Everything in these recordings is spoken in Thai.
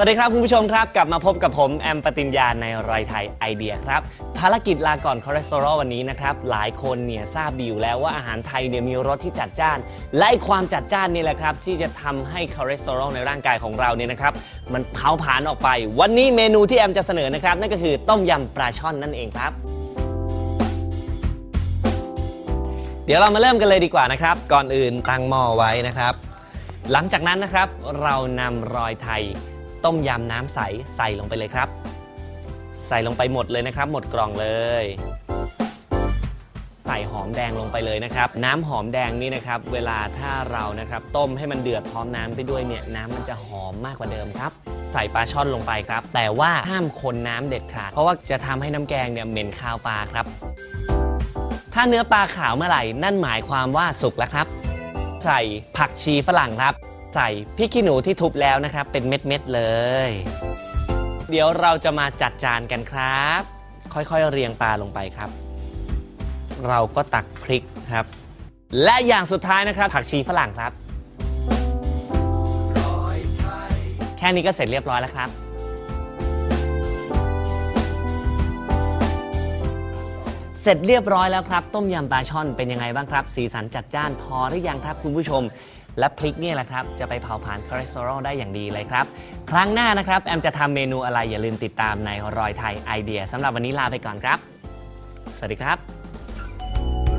สวัสดีครับคุณผู้ชมครับ กลับมาพบกับผมแอมปติญญาในรอยไทยไอเดียครับ ภารกิจลาก่อนคอเลสเตอรอลวันนี้นะครับ หลายคนเนี่ยทราบดีอยู่แล้วว่าอาหารไทยเนี่ยมีรสที่จัดจ้าน และความจัดจ้านนี่แหละครับ ที่จะทำให้คอเลสเตอรอลในร่างกายของเราเนี่ยนะครับ มันเผาผลาญออกไป วันนี้เมนูที่แอมจะเสนอนะครับนั่นก็คือต้มยำปลาช่อนนั่นเองครับเดี๋ยวเรามาเริ่มกันเลยดีกว่านะครับ ก่อนอื่นตั้งหม้อไว้นะครับ หลังจากนั้นนะครับเรานำรอยไทย ต้มยำน้ำใสใส่ลงไปเลยครับ ใส่ลงไปหมดเลยนะครับ หมดกล่องเลย ใส่หอมแดงลงไปเลยนะครับ น้ำหอมแดงนี่นะครับ เวลาถ้าเรานะครับต้มให้มันเดือดพร้อมน้ำไปด้วยเนี่ยน้ำมันจะหอมมากกว่าเดิมครับใส่ปลาช่อนลงไปครับ แต่ว่าห้ามคนน้ำเด็ดขาด เพราะว่าจะทำให้น้ำแกงเนี่ยเหม็นคาวปลาครับ ถ้าเนื้อปลาขาวเมื่อไหร่ นั่นหมายความว่าสุกแล้วครับ ใส่ผักชีฝรั่งครับ ใส่พริกขี้หนูที่ทุบแล้วนะครับ เป็นเม็ดๆเลย เดี๋ยวเราจะมาจัดจานกันครับ ค่อยๆเรียงปลาลงไปครับ เราก็ตักพริกครับ และอย่างสุดท้ายนะครับ ผักชีฝรั่งครับ แค่นี้ก็เสร็จเรียบร้อยแล้วครับ เสร็จเรียบร้อยแล้วครับ ต้มยำปลาช่อนเป็นยังไงบ้างครับ สีสันจัดจ้านพอหรือยังครับคุณผู้ชม และพริกเนี่ยแหละครับ จะไปเผาผลาญคอเลสเตอรอลได้อย่างดีเลยครับ ครั้งหน้านะครับ แอมจะทำเมนูอะไรอย่าลืมติดตามในรอยไทยไอเดียสำหรับวันนี้ลาไปก่อนครับ สวัสดีครับ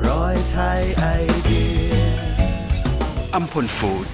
รอยไทยไอเดีย อัมพลฟู้ด